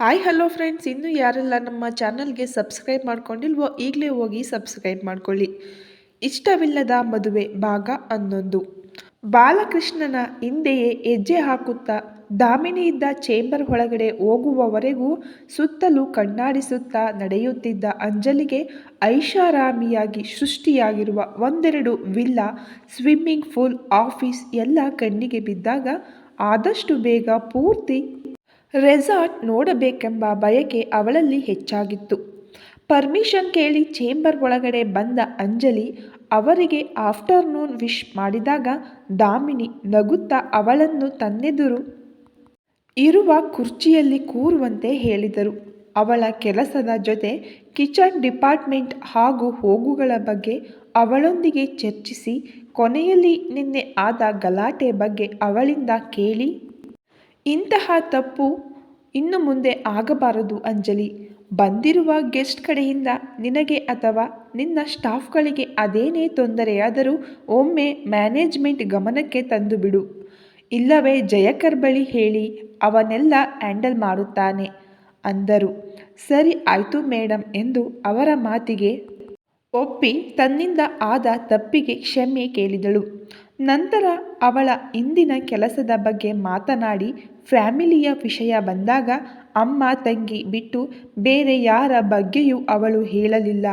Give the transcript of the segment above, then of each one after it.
Hi hello friends ಇನ್ನೂ ಯಾರೆಲ್ಲ ನಮ್ಮ ಚಾನಲ್ಗೆ ಸಬ್ಸ್ಕ್ರೈಬ್ ಮಾಡ್ಕೊಂಡಿಲ್ವೋ ಈಗಲೇ ಹೋಗಿ ಸಬ್ಸ್ಕ್ರೈಬ್ ಮಾಡ್ಕೊಳ್ಳಿ. ಇಷ್ಟವಿಲ್ಲದ ಮದುವೆ ಭಾಗ ಹನ್ನೊಂದು. ಬಾಲಕೃಷ್ಣನ ಹಿಂದೆಯೇ ಹೆಜ್ಜೆ ಹಾಕುತ್ತಾ ದಾಮಿನಿ ಇದ್ದ ಚೇಂಬರ್ ಒಳಗಡೆ ಹೋಗುವವರೆಗೂ ಸುತ್ತಲೂ ಕಣ್ಣಾಡಿಸುತ್ತಾ ನಡೆಯುತ್ತಿದ್ದ ಅಂಜಲಿಗೆ ಐಷಾರಾಮಿಯಾಗಿ ಸೃಷ್ಟಿಯಾಗಿರುವ ಒಂದೆರಡು ವಿಲ್ಲಾ, ಸ್ವಿಮ್ಮಿಂಗ್ ಪೂಲ್, ಆಫೀಸ್ ಎಲ್ಲ ಕಣ್ಣಿಗೆ ಬಿದ್ದಾಗ ಆದಷ್ಟು ಬೇಗ ಪೂರ್ತಿ ರೆಸಾರ್ಟ್ ನೋಡಬೇಕೆಂಬ ಬಯಕೆ ಅವಳಲ್ಲಿ ಹೆಚ್ಚಾಗಿತ್ತು. ಪರ್ಮಿಷನ್ ಕೇಳಿ ಚೇಂಬರ್ ಒಳಗಡೆ ಬಂದ ಅಂಜಲಿ ಅವರಿಗೆ ಆಫ್ಟರ್ನೂನ್ ವಿಶ್ ಮಾಡಿದಾಗ ದಾಮಿನಿ ನಗುತ್ತಾ ಅವಳನ್ನು ತನ್ನೆದುರು ಇರುವ ಕುರ್ಚಿಯಲ್ಲಿ ಕೂರುವಂತೆ ಹೇಳಿದರು. ಅವಳ ಕೆಲಸದ ಜೊತೆ ಕಿಚನ್ ಡಿಪಾರ್ಟ್ಮೆಂಟ್ ಹಾಗೂ ಹೋಗುಗಳ ಬಗ್ಗೆ ಅವಳೊಂದಿಗೆ ಚರ್ಚಿಸಿ ಕೊನೆಯಲ್ಲಿ ನಿನ್ನೆ ಆದ ಗಲಾಟೆ ಬಗ್ಗೆ ಅವಳಿಂದ ಕೇಳಿ ಇಂತಹ ತಪ್ಪು ಇನ್ನು ಮುಂದೆ ಆಗಬಾರದು ಅಂಜಲಿ. ಬಂದಿರುವ ಗೆಸ್ಟ್ ಕಡೆಯಿಂದ ನಿನಗೆ ಅಥವಾ ನಿನ್ನ ಸ್ಟಾಫ್ಗಳಿಗೆ ಅದೇನೇ ತೊಂದರೆಯಾದರೂ ಒಮ್ಮೆ ಮ್ಯಾನೇಜ್ಮೆಂಟ್ ಗಮನಕ್ಕೆ ತಂದು ಬಿಡು ಇಲ್ಲವೇ ಜಯಕರ್ ಬಳಿ ಹೇಳಿ ಅವನೆಲ್ಲ ಹ್ಯಾಂಡಲ್ ಮಾಡುತ್ತಾನೆ ಅಂದರು. ಸರಿ ಆಯಿತು ಮೇಡಮ್ ಎಂದು ಅವರ ಮಾತಿಗೆ ಒಪ್ಪಿ ತನ್ನಿಂದ ಆದ ತಪ್ಪಿಗೆ ಕ್ಷಮೆ ಕೇಳಿದಳು. ನಂತರ ಅವಳ ಇಂದಿನ ಕೆಲಸದ ಬಗ್ಗೆ ಮಾತನಾಡಿ ಫ್ಯಾಮಿಲಿಯ ವಿಷಯ ಬಂದಾಗ ಅಮ್ಮ ತಂಗಿ ಬಿಟ್ಟು ಬೇರೆ ಯಾರ ಬಗ್ಗೆಯೂ ಅವಳು ಹೇಳಲಿಲ್ಲ.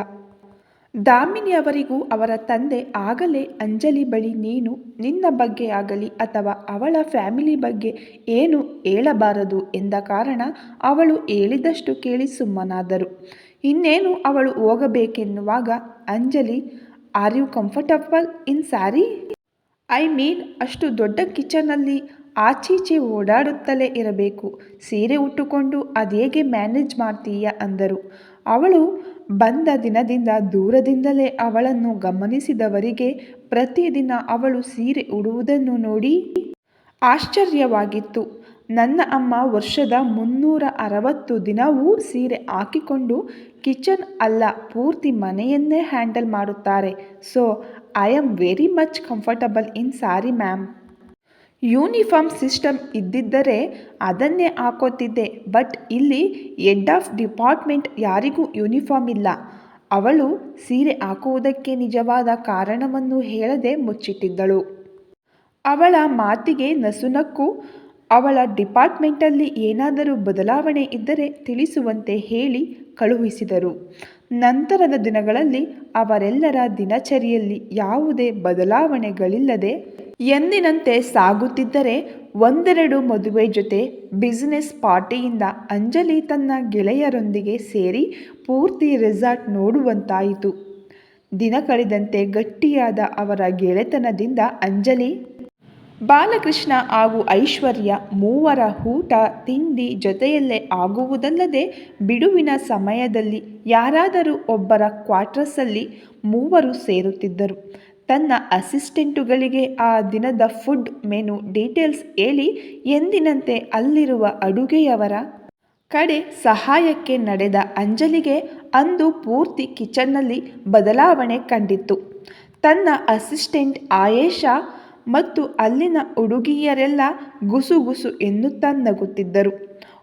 ದಾಮಿನಿ ಅವರಿಗೂ ಅವರ ತಂದೆ ಆಗಲೇ ಅಂಜಲಿ ಬಳಿ ನೀನು ನಿನ್ನ ಬಗ್ಗೆ ಆಗಲಿ ಅಥವಾ ಅವಳ ಫ್ಯಾಮಿಲಿ ಬಗ್ಗೆ ಏನು ಹೇಳಬಾರದು ಎಂದ ಕಾರಣ ಅವಳು ಹೇಳಿದಷ್ಟು ಕೇಳಿ ಸುಮ್ಮನಾದರು. ಇನ್ನೇನು ಅವಳು ಹೋಗಬೇಕೆನ್ನುವಾಗ Anjali are you comfortable in sari I mean ಅಷ್ಟು ದೊಡ್ಡ ಕಿಚನಲ್ಲಿ ಆಚೀಚೆ ಓಡಾಡುತ್ತಲೇ ಇರಬೇಕು. ಸೀರೆ ಉಟ್ಟುಕೊಂಡು ಅದೇಗೆ ಮ್ಯಾನೇಜ್ ಮಾಡ್ತೀಯ ಅಂದರು. ಅವಳು ಬಂದ ದಿನದಿಂದ ದೂರದಿಂದಲೇ ಅವಳನ್ನು ಗಮನಿಸಿದವರಿಗೆ ಪ್ರತಿದಿನ ಅವಳು ಸೀರೆ ಉಡುವುದನ್ನು ನೋಡಿ ಆಶ್ಚರ್ಯವಾಗಿತ್ತು. ನನ್ನ ಅಮ್ಮ ವರ್ಷದ ಮುನ್ನೂರ ಅರವತ್ತು ದಿನವೂ ಸೀರೆ ಹಾಕಿಕೊಂಡು ಕಿಚನ್ ಅಲ್ಲ ಪೂರ್ತಿ ಮನೆಯನ್ನೇ ಹ್ಯಾಂಡಲ್ ಮಾಡುತ್ತಾರೆ. So, I am very much comfortable in sari ma'am. Uniform system ಇದ್ದಿದ್ದರೆ ಅದನ್ನೇ ಹಾಕೋತಿದ್ದೆ, ಬಟ್ ಇಲ್ಲಿ ಹೆಡ್ ಆಫ್ ಡಿಪಾರ್ಟ್ಮೆಂಟ್ ಯಾರಿಗೂ ಯೂನಿಫಾರ್ಮ್ ಇಲ್ಲ. ಅವಳು ಸೀರೆ ಹಾಕುವುದಕ್ಕೆ ನಿಜವಾದ ಕಾರಣವನ್ನು ಹೇಳದೆ ಮುಚ್ಚಿಟ್ಟಿದ್ದಳು. ಅವಳ ಮಾತಿಗೆ ನಸುನಕ್ಕು, ಅವಳ ಡಿಪಾರ್ಟ್ಮೆಂಟಲ್ಲಿ ಏನಾದರೂ ಬದಲಾವಣೆ ಇದ್ದರೆ ತಿಳಿಸುವಂತೆ ಹೇಳಿ ಕಳುಹಿಸಿದರು. ನಂತರದ ದಿನಗಳಲ್ಲಿ ಅವರೆಲ್ಲರ ದಿನಚರಿಯಲ್ಲಿ ಯಾವುದೇ ಬದಲಾವಣೆಗಳಿಲ್ಲದೆ ಎಂದಿನಂತೆ ಸಾಗುತ್ತಿದ್ದರೆ ಒಂದೆರಡು ಮದುವೆ ಜೊತೆ ಬಿಸಿನೆಸ್ ಪಾರ್ಟಿಯಿಂದ ಅಂಜಲಿ ತನ್ನ ಗೆಳೆಯರೊಂದಿಗೆ ಸೇರಿ ಪೂರ್ತಿ ರೆಸಾರ್ಟ್ ನೋಡುವಂತಾಯಿತು. ದಿನ ಕಳೆದಂತೆ ಗಟ್ಟಿಯಾದ ಅವರ ಗೆಳೆತನದಿಂದ ಅಂಜಲಿ, ಬಾಲಕೃಷ್ಣ ಹಾಗೂ ಐಶ್ವರ್ಯ ಮೂವರ ಊಟ ತಿಂಡಿ ಜೊತೆಯಲ್ಲೇ ಆಗುವುದಲ್ಲದೆ ಬಿಡುವಿನ ಸಮಯದಲ್ಲಿ ಯಾರಾದರೂ ಒಬ್ಬರ ಕ್ವಾರ್ಟರ್ಸಲ್ಲಿ ಮೂವರು ಸೇರುತ್ತಿದ್ದರು. ತನ್ನ ಅಸಿಸ್ಟೆಂಟುಗಳಿಗೆ ಆ ದಿನದ ಫುಡ್ ಮೆನು ಡೀಟೇಲ್ಸ್ ಹೇಳಿ ಎಂದಿನಂತೆ ಅಲ್ಲಿರುವ ಅಡುಗೆಯವರ ಕಡೆ ಸಹಾಯಕ್ಕೆ ನಡೆದ ಅಂಜಲಿಗೆ ಅಂದು ಪೂರ್ತಿ ಕಿಚನ್ನಲ್ಲಿ ಬದಲಾವಣೆ ಕಂಡಿತ್ತು. ತನ್ನ ಅಸಿಸ್ಟೆಂಟ್ ಆಯೇಷಾ ಮತ್ತು ಅಲ್ಲಿನ ಹುಡುಗಿಯರೆಲ್ಲ ಗುಸುಗುಸು ಎನ್ನುತ್ತಾ ನಗುತ್ತಿದ್ದರು.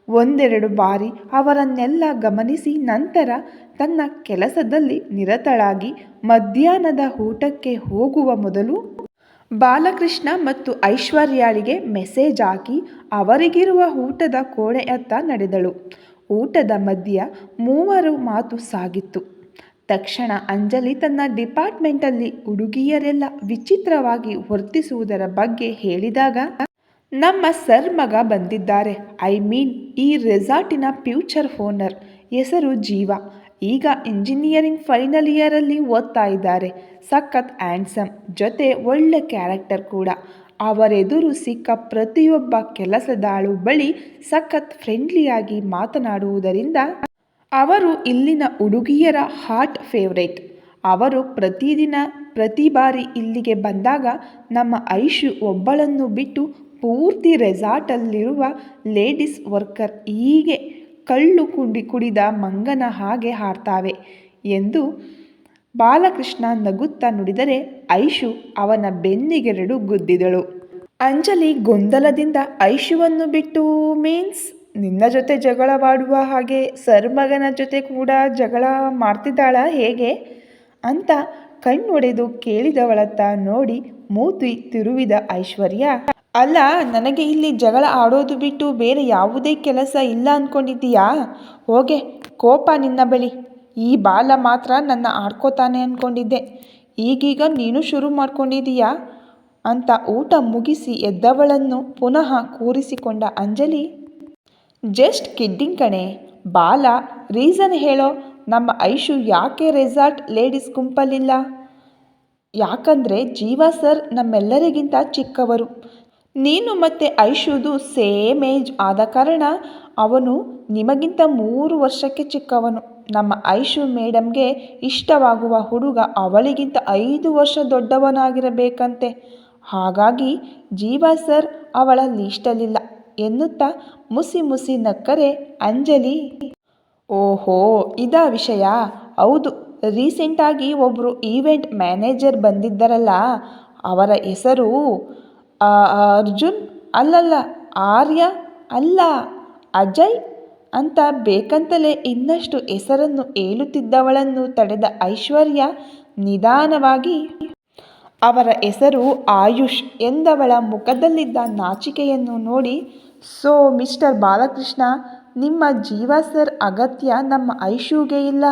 ಒಂದೆರಡು ಬಾರಿ ಅವರನ್ನೆಲ್ಲ ಗಮನಿಸಿ ನಂತರ ತನ್ನ ಕೆಲಸದಲ್ಲಿ ನಿರತಳಾಗಿ ಮಧ್ಯಾಹ್ನದ ಊಟಕ್ಕೆ ಹೋಗುವ ಮೊದಲು ಬಾಲಕೃಷ್ಣ ಮತ್ತು ಐಶ್ವರ್ಯಾಳಿಗೆ ಮೆಸೇಜ್ ಹಾಕಿ ಅವರಿಗಿರುವ ಊಟದ ಕೋಣೆಯತ್ತ ನಡೆದಳು. ಊಟದ ಮಧ್ಯ ಮೂವರು ಮಾತು ಸಾಗಿತ್ತು. ತಕ್ಷಣ ಅಂಜಲಿ ತನ್ನ ಡಿಪಾರ್ಟ್ಮೆಂಟಲ್ಲಿ ಹುಡುಗಿಯರೆಲ್ಲ ವಿಚಿತ್ರವಾಗಿ ವರ್ತಿಸುವುದರ ಬಗ್ಗೆ ಹೇಳಿದಾಗ ನಮ್ಮ ಸರ್ ಮಗ ಬಂದಿದ್ದಾರೆ. ಐ ಮೀನ್ ಈ ರೆಸಾರ್ಟಿನ ಫ್ಯೂಚರ್ ಓನರ್. ಹೆಸರು ಜೀವ. ಈಗ ಇಂಜಿನಿಯರಿಂಗ್ ಫೈನಲ್ ಇಯರಲ್ಲಿ ಓದ್ತಾ ಇದ್ದಾರೆ. ಸಖತ್ ಆ್ಯಂಡ್ಸಮ್ ಜೊತೆ ಒಳ್ಳೆ ಕ್ಯಾರೆಕ್ಟರ್ ಕೂಡ. ಅವರೆದುರು ಸಿಕ್ಕ ಪ್ರತಿಯೊಬ್ಬ ಕೆಲಸದಾಳು ಬಳಿ ಸಖತ್ ಫ್ರೆಂಡ್ಲಿಯಾಗಿ ಮಾತನಾಡುವುದರಿಂದ ಅವರು ಇಲ್ಲಿನ ಹುಡುಗಿಯರ ಹಾಟ್ ಫೇವ್ರೇಟ್ ಅವರು ಪ್ರತಿದಿನ, ಪ್ರತಿ ಬಾರಿ ಇಲ್ಲಿಗೆ ಬಂದಾಗ ನಮ್ಮ ಐಶು ಒಬ್ಬಳನ್ನು ಬಿಟ್ಟು ಪೂರ್ತಿ ರೆಸಾರ್ಟಲ್ಲಿರುವ ಲೇಡೀಸ್ ವರ್ಕರ್ ಹೀಗೆ ಕಳ್ಳು ಕುಂಡಿ ಕುಡಿದ ಮಂಗನ ಹಾಗೆ ಹಾರ್ತಾವೆ ಎಂದು ಬಾಲಕೃಷ್ಣ ನಗುತ್ತಾ ನುಡಿದರೆ ಐಶು ಅವನ ಬೆನ್ನಿಗೆರಡು ಗುದ್ದಿದಳು. ಅಂಜಲಿ ಗೊಂದಲದಿಂದ ಐಶುವನ್ನು ಬಿಟ್ಟು ಮೀನ್ಸ್ ನಿನ್ನ ಜೊತೆ ಜಗಳವಾಡುವ ಹಾಗೆ ಸರ್ ಮಗನ ಜೊತೆ ಕೂಡ ಜಗಳ ಮಾಡ್ತಿದ್ದಾಳ ಹೇಗೆ? ಅಂತ ಕಣ್ಣೊಡೆದು ಕೇಳಿದವಳತ್ತ ನೋಡಿ ಮೂತಿ ತಿರುವಿದ ಐಶ್ವರ್ಯ ಅಲ್ಲ, ನನಗೆ ಇಲ್ಲಿ ಜಗಳ ಆಡೋದು ಬಿಟ್ಟು ಬೇರೆ ಯಾವುದೇ ಕೆಲಸ ಇಲ್ಲ ಅಂದ್ಕೊಂಡಿದ್ದೀಯಾ ಹೋಗೆ, ಕೋಪ ನಿನ್ನ ಬಳಿ. ಈ ಬಾಲ ಮಾತ್ರ ನನ್ನ ಆಡ್ಕೋತಾನೆ ಅಂದ್ಕೊಂಡಿದ್ದೆ ಈಗೀಗ ನೀನು ಶುರು ಮಾಡ್ಕೊಂಡಿದ್ದೀಯಾ? ಅಂತ ಊಟ ಮುಗಿಸಿ ಎದ್ದವಳನ್ನು ಪುನಃ ಕೂರಿಸಿಕೊಂಡ ಅಂಜಲಿ, ಜಸ್ಟ್ ಕಿಡ್ಡಿಂಗ್ ಕಣೆ. ಬಾಲ, ರೀಸನ್ ಹೇಳೋ, ನಮ್ಮ ಐಶು ಯಾಕೆ ರೆಸಾರ್ಟ್ ಲೇಡೀಸ್ ಗುಂಪಲ್ಲಿಲ್ಲ? ಯಾಕಂದರೆ ಜೀವ ಸರ್ ನಮ್ಮೆಲ್ಲರಿಗಿಂತ ಚಿಕ್ಕವರು. ನೀನು ಮತ್ತು ಐಶುದು ಸೇಮ್ ಏಜ್ ಆದ ಕಾರಣ ಅವನು ನಿಮಗಿಂತ ಮೂರು ವರ್ಷಕ್ಕೆ ಚಿಕ್ಕವನು. ನಮ್ಮ ಐಶು ಮೇಡಮ್ಗೆ ಇಷ್ಟವಾಗುವ ಹುಡುಗ ಅವಳಿಗಿಂತ ಐದು ವರ್ಷ ದೊಡ್ಡವನಾಗಿರಬೇಕಂತೆ. ಹಾಗಾಗಿ ಜೀವ ಸರ್ ಅವಳ ಲೀಸ್ಟಲ್ಲಿಲ್ಲ ಎನ್ನುತ್ತಾ ಮುಸಿ ಮುಸಿ ನಕ್ಕರೆ ಅಂಜಲಿ. ಓಹೋ, ಇದಾ ವಿಷಯ? ಹೌದು, ರೀಸೆಂಟಾಗಿ ಒಬ್ಬರು ಈವೆಂಟ್ ಮ್ಯಾನೇಜರ್ ಬಂದಿದ್ದರಲ್ಲ, ಅವರ ಹೆಸರು ಆ, ಅರ್ಜುನ್? ಅಲ್ಲಲ್ಲ ಆರ್ಯ? ಅಲ್ಲ ಅಜಯ್? ಅಂತ ಬೇಕಂತಲೇ ಇನ್ನಷ್ಟು ಹೆಸರನ್ನು ಹೇಳುತ್ತಿದ್ದವಳನ್ನು ತಡೆದ ಐಶ್ವರ್ಯ ನಿಧಾನವಾಗಿ ಅವರ ಹೆಸರು ಆಯುಷ್ ಎಂದವಳ ಮುಖದಲ್ಲಿದ್ದ ನಾಚಿಕೆಯನ್ನು ನೋಡಿ ಸೊ ಮಿಸ್ಟರ್ ಬಾಲಕೃಷ್ಣ ನಿಮ್ಮ ಜೀವ ಸರ್ ಅಗತ್ಯ ನಮ್ಮ ಐಶುಗೆ ಇಲ್ಲ.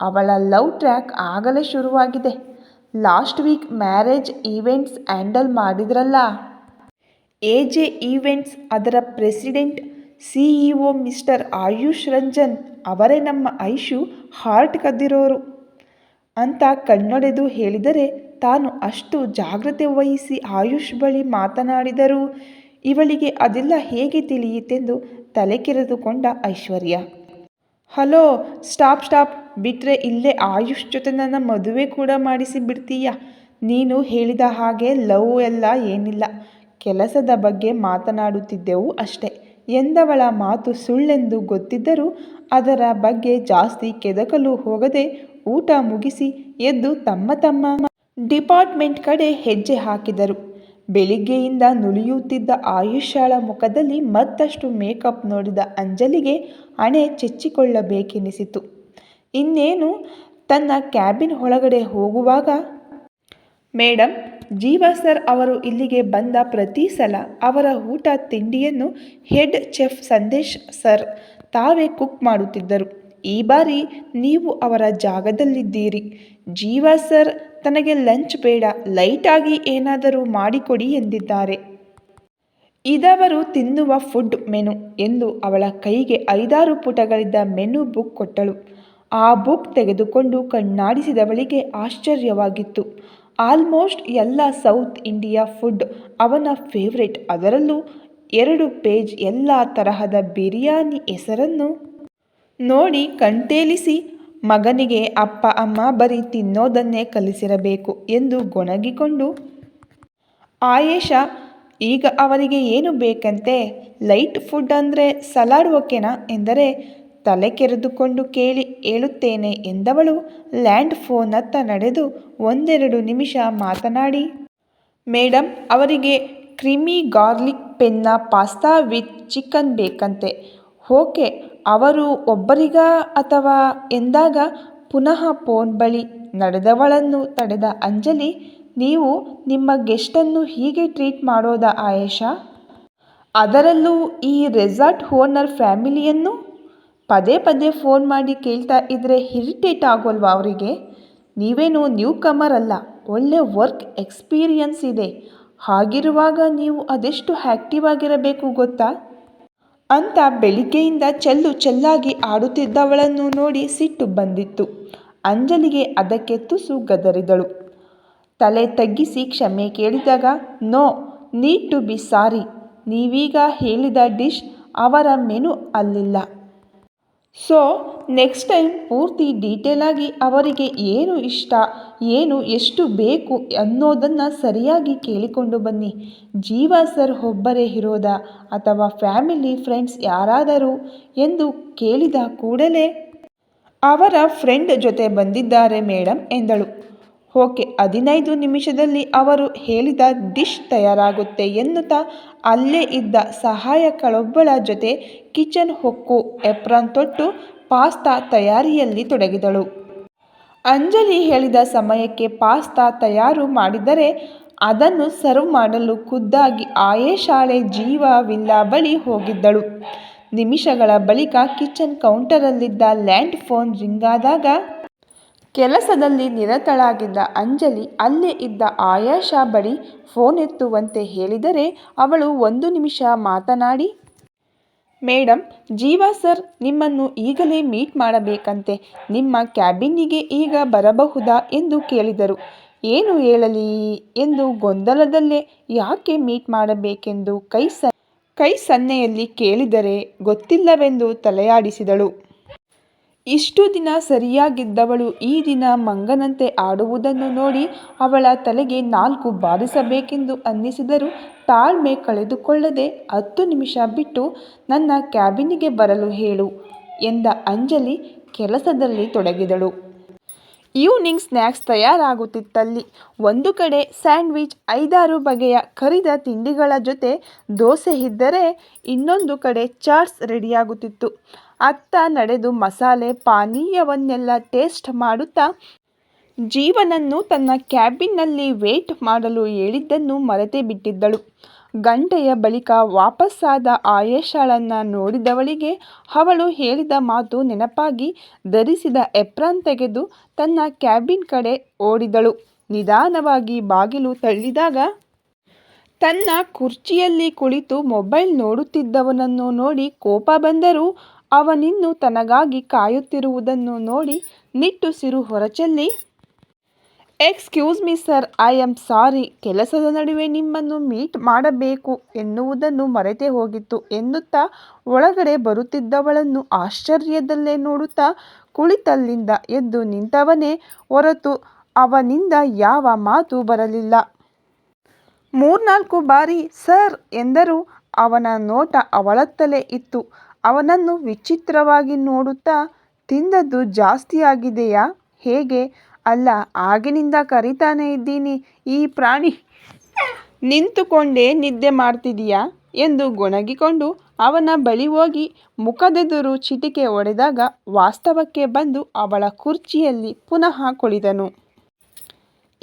ಅವಳ ಲವ್ ಟ್ರ್ಯಾಕ್ ಆಗಲೇ ಶುರುವಾಗಿದೆ. Last week marriage events handle ಮಾಡಿದ್ರಲ್ಲ? ಎ ಜೆ ಈವೆಂಟ್ಸ್ ಅದರ president, CEO mister Ayush Ranjan ಅವರೇ ನಮ್ಮ ಐಶು ಹಾರ್ಟ್ ಕದ್ದಿರೋರು. ಅಂತ ಕಣ್ಣೊಡೆದು ಹೇಳಿದರೆ ತಾನು ಅಷ್ಟು ಜಾಗ್ರತೆ ವಹಿಸಿ ಆಯುಷ್ ಬಳಿ ಮಾತನಾಡಿದರು. ಇವಳಿಗೆ ಅದೆಲ್ಲ ಹೇಗೆ ತಿಳಿಯಿತೆಂದು ತಲೆ ಕೆರೆದುಕೊಂಡ ಐಶ್ವರ್ಯ. ಹಲೋ, ಸ್ಟಾಪ್ ಸ್ಟಾಪ್ ಬಿಟ್ಟರೆ ಇಲ್ಲೇ ಆಯುಷ್ ಜೊತೆ ನನ್ನ ಮದುವೆ ಕೂಡ ಮಾಡಿಸಿ ಬಿಡ್ತೀಯ? ನೀನು ಹೇಳಿದ ಹಾಗೆ ಲವ್ ಎಲ್ಲ ಏನಿಲ್ಲ. ಕೆಲಸದ ಬಗ್ಗೆ ಮಾತನಾಡುತ್ತಿದ್ದೆವು ಅಷ್ಟೆ. ಎಂದವಳ ಮಾತು ಸುಳ್ಳೆಂದು ಗೊತ್ತಿದ್ದರೂ ಅದರ ಬಗ್ಗೆ ಜಾಸ್ತಿ ಕೆದಕಲು ಹೋಗದೆ ಊಟ ಮುಗಿಸಿ ಎದ್ದು ತಮ್ಮ ತಮ್ಮ ಡಿಪಾರ್ಟ್ಮೆಂಟ್ ಕಡೆ ಹೆಜ್ಜೆ ಹಾಕಿದರು. ಬೆಳಿಗ್ಗೆಯಿಂದ ನುಲಿಯುತ್ತಿದ್ದ ಆಯುಷ್ಯಾಳ ಮುಖದಲ್ಲಿ ಮತ್ತಷ್ಟು ಮೇಕಪ್ ನೋಡಿದ ಅಂಜಲಿಗೆ ಹಣೆ ಚೆಚ್ಚಿಕೊಳ್ಳಬೇಕೆನಿಸಿತು. ಇನ್ನೇನು ತನ್ನ ಕ್ಯಾಬಿನ್ ಒಳಗಡೆ ಹೋಗುವಾಗ? ಮೇಡಮ್ ಜೀವ ಸರ್ ಅವರು ಇಲ್ಲಿಗೆ ಬಂದ ಪ್ರತಿ ಸಲ ಅವರ ಊಟ ತಿಂಡಿಯನ್ನು ಹೆಡ್ ಚೆಫ್ ಸಂದೇಶ್ ಸರ್ ತಾವೇ ಕುಕ್ ಮಾಡುತ್ತಿದ್ದರು. ಈ ಬಾರಿ ನೀವು ಅವರ ಜಾಗದಲ್ಲಿದ್ದೀರಿ. ಜೀವ ಸರ್, ತನಗೆ ಲಂಚ್ ಬೇಡ, ಲೈಟಾಗಿ ಏನಾದರೂ ಮಾಡಿಕೊಡಿ ಎಂದಿದ್ದಾರೆ. ಇದವರು ತಿನ್ನುವ ಫುಡ್ ಮೆನು ಎಂದು ಅವಳ ಕೈಗೆ ಐದಾರು ಪುಟಗಳಿದ್ದ ಮೆನು ಬುಕ್ ಕೊಟ್ಟಳು. ಆ ಬುಕ್ ತೆಗೆದುಕೊಂಡು ಕಣ್ಣಾಡಿಸಿದವಳಿಗೆ ಆಶ್ಚರ್ಯವಾಗಿತ್ತು. ಆಲ್ಮೋಸ್ಟ್ ಎಲ್ಲ ಸೌತ್ ಇಂಡಿಯಾ ಫುಡ್ ಅವನ ಫೇವ್ರೆಟ್. ಅದರಲ್ಲೂ ಎರಡು ಪೇಜ್ ಎಲ್ಲ ತರಹದ ಬಿರಿಯಾನಿ ಹೆಸರನ್ನು ನೋಡಿ ಕಣ್ತೇಲಿಸಿ, ಮಗನಿಗೆ ಅಪ್ಪ, ಅಮ್ಮ ಬರೀ ತಿನ್ನೋದನ್ನೇ ಕಲಿಸಿರಬೇಕು ಎಂದು ಗೊಣಗಿಕೊಂಡು ಆಯೇಷ ಈಗ ಅವರಿಗೆ ಏನು ಬೇಕಂತೆ? ಲೈಟ್ ಫುಡ್ ಅಂದರೆ ಸಲಾಡ್ ಓಕೆನಾ? ಎಂದರೆ ತಲೆ ಕೆರೆದುಕೊಂಡು ಕೇಳಿ ಹೇಳುತ್ತೇನೆ ಎಂದವಳು ಲ್ಯಾಂಡ್ ಫೋನತ್ತ ನಡೆದು ಒಂದೆರಡು ನಿಮಿಷ ಮಾತನಾಡಿ ಮೇಡಮ್ ಅವರಿಗೆ creamy garlic penne, pasta with chicken ಬೇಕಂತೆ. ಓಕೆ, ಅವರು ಒಬ್ಬರಿಗ ಅಥವಾ ಎಂದಾಗ ಪುನಃ ಫೋನ್ ಬಳಿ ನಡೆದವಳನ್ನು ತಡೆದ ಅಂಜಲಿ, ನೀವು ನಿಮ್ಮ ಗೆಸ್ಟನ್ನು ಹೀಗೆ ಟ್ರೀಟ್ ಮಾಡೋದ ಆಯೇಷಾ? ಅದರಲ್ಲೂ ಈ ರೆಸಾರ್ಟ್ ಓನರ್ ಫ್ಯಾಮಿಲಿಯನ್ನು ಪದೇ ಪದೇ ಫೋನ್ ಮಾಡಿ ಕೇಳ್ತಾ ಇದ್ರೆ ಇರಿಟೇಟ್ ಆಗೋಲ್ವಾ ಅವರಿಗೆ? ನೀವೇನು ನ್ಯೂ ಕಮರ್ ಅಲ್ಲ, ಒಳ್ಳೆ ವರ್ಕ್ ಎಕ್ಸ್ಪೀರಿಯನ್ಸ್ ಇದೆ. ಹಾಗಿರುವಾಗ ನೀವು ಅದೆಷ್ಟು ಆ್ಯಕ್ಟಿವ್ ಆಗಿರಬೇಕು ಗೊತ್ತಾ? ಅಂತ ಬೆಳಿಗ್ಗೆಯಿಂದ ಚೆಲ್ಲು ಚೆಲ್ಲಾಗಿ ಆಡುತ್ತಿದ್ದವಳನ್ನು ನೋಡಿ ಸಿಟ್ಟು ಬಂದಿತ್ತು. ಅಂಜಲಿಗೆ ಅದಕ್ಕೆ ತುಸು ಗದರಿದಳು. ತಲೆ ತಗ್ಗಿಸಿ ಕ್ಷಮೆ ಕೇಳಿದಾಗ, no, need to be sorry. ನೀವೀಗ ಹೇಳಿದ ಡಿಶ್ ಅವರ ಮೆನು ಅಲ್ಲಿಲ್ಲ. ಸೊ ನೆಕ್ಸ್ಟ್ ಟೈಮ್ ಪೂರ್ತಿ ಡೀಟೇಲಾಗಿ ಅವರಿಗೆ ಏನು ಇಷ್ಟ, ಏನು ಎಷ್ಟು ಬೇಕು ಅನ್ನೋದನ್ನು ಸರಿಯಾಗಿ ಕೇಳಿಕೊಂಡು ಬನ್ನಿ. ಜೀವ ಸರ್ ಒಬ್ಬರೇ ಇರೋದ ಅಥವಾ ಫ್ಯಾಮಿಲಿ ಫ್ರೆಂಡ್ಸ್ ಯಾರಾದರೂ ಎಂದು ಕೇಳಿದ ಕೂಡಲೇ ಅವರ ಫ್ರೆಂಡ್ ಜೊತೆ ಬಂದಿದ್ದಾರೆ ಮೇಡಮ್ ಎಂದಳು. ಓಕೆ, ಹದಿನೈದು ನಿಮಿಷದಲ್ಲಿ ಅವರು ಹೇಳಿದ ಡಿಶ್ ತಯಾರಾಗುತ್ತೆ ಎನ್ನುತ್ತಾ ಅಲ್ಲೇ ಇದ್ದ ಸಹಾಯಕಳೊಬ್ಬಳ ಜೊತೆ ಕಿಚನ್ ಹೊಕ್ಕು ಎಪ್ರಾನ್ ತೊಟ್ಟು, ಪಾಸ್ತಾ ತಯಾರಿಯಲ್ಲಿ ತೊಡಗಿದಳು. ಅಂಜಲಿ ಹೇಳಿದ ಸಮಯಕ್ಕೆ ಪಾಸ್ತಾ ತಯಾರು ಮಾಡಿದರೆ ಅದನ್ನು ಸರ್ವ್ ಮಾಡಲು ಖುದ್ದಾಗಿ ಆಯೇಷಾಳೆ ಜೀವ ವಿಲ್ಲಾ ಬಳಿ ಹೋಗಿದ್ದಳು. ನಿಮಿಷಗಳ ಬಳಿಕ ಕಿಚನ್ ಕೌಂಟರಲ್ಲಿದ್ದ ಲ್ಯಾಂಡ್ ಫೋನ್ ರಿಂಗಾದಾಗ ಕೆಲಸದಲ್ಲಿ ನಿರತಳಾಗಿದ್ದ ಅಂಜಲಿ ಅಲ್ಲೇ ಇದ್ದ ಆಯಾಷ ಬಳಿ ಫೋನ್ ಎತ್ತುವಂತೆ ಹೇಳಿದರೆ ಅವಳು ಒಂದು ನಿಮಿಷ ಮಾತನಾಡಿ ಮೇಡಮ್ ಜೀವಾ ಸರ್, ನಿಮ್ಮನ್ನು ಈಗಲೇ ಮೀಟ್ ಮಾಡಬೇಕಂತೆ. ನಿಮ್ಮ ಕ್ಯಾಬಿನ್ನಿಗೆ ಈಗ ಬರಬಹುದಾ ಎಂದು ಕೇಳಿದರು. ಏನು ಹೇಳಲಿ ಎಂದು ಗೊಂದಲದಲ್ಲೇ ಯಾಕೆ ಮೀಟ್ ಮಾಡಬೇಕೆಂದು ಕೈ ಸ, ಕೈ ಸನ್ನೆಯಲ್ಲಿ ಕೇಳಿದರೆ ಗೊತ್ತಿಲ್ಲವೆಂದು ತಲೆಯಾಡಿಸಿದಳು. ಇಷ್ಟು ದಿನ ಸರಿಯಾಗಿದ್ದವಳು ಈ ದಿನ ಮಂಗನಂತೆ ಆಡುವುದನ್ನು ನೋಡಿ ಅವಳ ತಲೆಗೆ ನಾಲ್ಕು ಬಾರಿಸಬೇಕೆಂದು ಅನ್ನಿಸಿದರೂ ತಾಳ್ಮೆ ಕಳೆದುಕೊಳ್ಳದೆ ಹತ್ತು ನಿಮಿಷ ಬಿಟ್ಟು ನನ್ನ ಕ್ಯಾಬಿನಿಗೆ ಬರಲು ಹೇಳು ಎಂದ ಅಂಜಲಿ ಕೆಲಸದಲ್ಲಿ ತೊಡಗಿದಳು. ಈವ್ನಿಂಗ್ ಸ್ನ್ಯಾಕ್ಸ್ ತಯಾರಾಗುತ್ತಿತ್ತಲ್ಲಿ. ಒಂದು ಕಡೆ ಸ್ಯಾಂಡ್ವಿಚ್, ಐದಾರು ಬಗೆಯ ಕರಿದ ತಿಂಡಿಗಳ ಜೊತೆ ದೋಸೆ ಇದ್ದರೆ ಇನ್ನೊಂದು ಕಡೆ ಚಾಟ್ಸ್ ರೆಡಿಯಾಗುತ್ತಿತ್ತು. ಅತ್ತ ನಡೆದು ಮಸಾಲೆ, ಪಾನೀಯವನ್ನೆಲ್ಲ ಟೇಸ್ಟ್ ಮಾಡುತ್ತಾ ಜೀವನನ್ನು ತನ್ನ ಕ್ಯಾಬಿನ್ನಲ್ಲಿ ವೇಟ್ ಮಾಡಲು ಹೇಳಿದ್ದನ್ನು ಮರೆತೇ ಬಿಟ್ಟಿದ್ದಳು. ಗಂಟೆಯ ಬಳಿಕ ವಾಪಸ್ಸಾದ ಆಯೇಷಾಳನ್ನು ನೋಡಿದವಳಿಗೆ ಅವಳು ಹೇಳಿದ ಮಾತು ನೆನಪಾಗಿ ಧರಿಸಿದ ಎಪ್ರಾನ್ ತೆಗೆದು ತನ್ನ ಕ್ಯಾಬಿನ್ ಕಡೆ ಓಡಿದಳು. ನಿಧಾನವಾಗಿ ಬಾಗಿಲು ತಳ್ಳಿದಾಗ ತನ್ನ ಕುರ್ಚಿಯಲ್ಲಿ ಕುಳಿತು ಮೊಬೈಲ್ ನೋಡುತ್ತಿದ್ದವನನ್ನು ನೋಡಿ ಕೋಪ ಬಂದರೂ ಅವನಿನ್ನೂ ತನಗಾಗಿ ಕಾಯುತ್ತಿರುವುದನ್ನು ನೋಡಿ ನಿಟ್ಟುಸಿರು ಹೊರಚೆಲ್ಲಿ excuse me sir I am sorry ಕೆಲಸದ ನಡುವೆ ನಿಮ್ಮನ್ನು ಮೀಟ್ ಮಾಡಬೇಕು ಎನ್ನುವುದನ್ನು ಮರೆತೇ ಹೋಗಿತ್ತು ಎನ್ನುತ್ತಾ ಒಳಗಡೆ ಬರುತ್ತಿದ್ದವಳನ್ನು ಆಶ್ಚರ್ಯದಲ್ಲೇ ನೋಡುತ್ತಾ ಕುಳಿತಲ್ಲಿಂದ ಎದ್ದು ನಿಂತವನೇ ಹೊರತು ಅವನಿಂದ ಯಾವ ಮಾತು ಬರಲಿಲ್ಲ. ಮೂರ್ನಾಲ್ಕು ಬಾರಿ, ಸರ್ ಎಂದರೂ ಅವನ ನೋಟ ಅವಳತ್ತಲೇ ಇತ್ತು. ಅವನನ್ನು ವಿಚಿತ್ರವಾಗಿ ನೋಡುತ್ತಾ, ತಿಂದದ್ದು ಜಾಸ್ತಿಯಾಗಿದೆಯಾ? ಹೇಗೆ? ಅಲ್ಲ, ಆಗಿನಿಂದ ಕರಿತಾನೆ ಇದ್ದೀನಿ, ಈ ಪ್ರಾಣಿ. ನಿಂತುಕೊಂಡೇ ನಿದ್ದೆ ಮಾಡ್ತಿದೀಯಾ ಎಂದು ಗೊಣಗಿಕೊಂಡು ಅವನ ಬಳಿ ಹೋಗಿ ಮುಖದೆದುರು ಚಿಟಿಕೆ ಒಡೆದಾಗ ವಾಸ್ತವಕ್ಕೆ ಬಂದು ಅವಳ ಕುರ್ಚಿಯಲ್ಲಿ ಪುನಃ ಕುಳಿದನು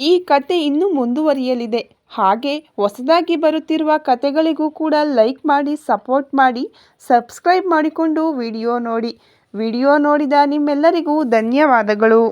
ಈ ಕತೆ ಇನ್ನೂ ಮುಂದುವರಿಯಲಿದೆ. ಹಾಗೆ ಹೊಸದಾಗಿ ಬರುತ್ತಿರುವ ಕತೆಗಳಿಗೂ ಕೂಡ ಲೈಕ್ ಮಾಡಿ, ಸಪೋರ್ಟ್ ಮಾಡಿ, ಸಬ್ಸ್ಕ್ರೈಬ್ ಮಾಡಿಕೊಂಡು ವಿಡಿಯೋ ನೋಡಿ. ವಿಡಿಯೋ ನೋಡಿದ ನಿಮ್ಮೆಲ್ಲರಿಗೂ ಧನ್ಯವಾದಗಳು.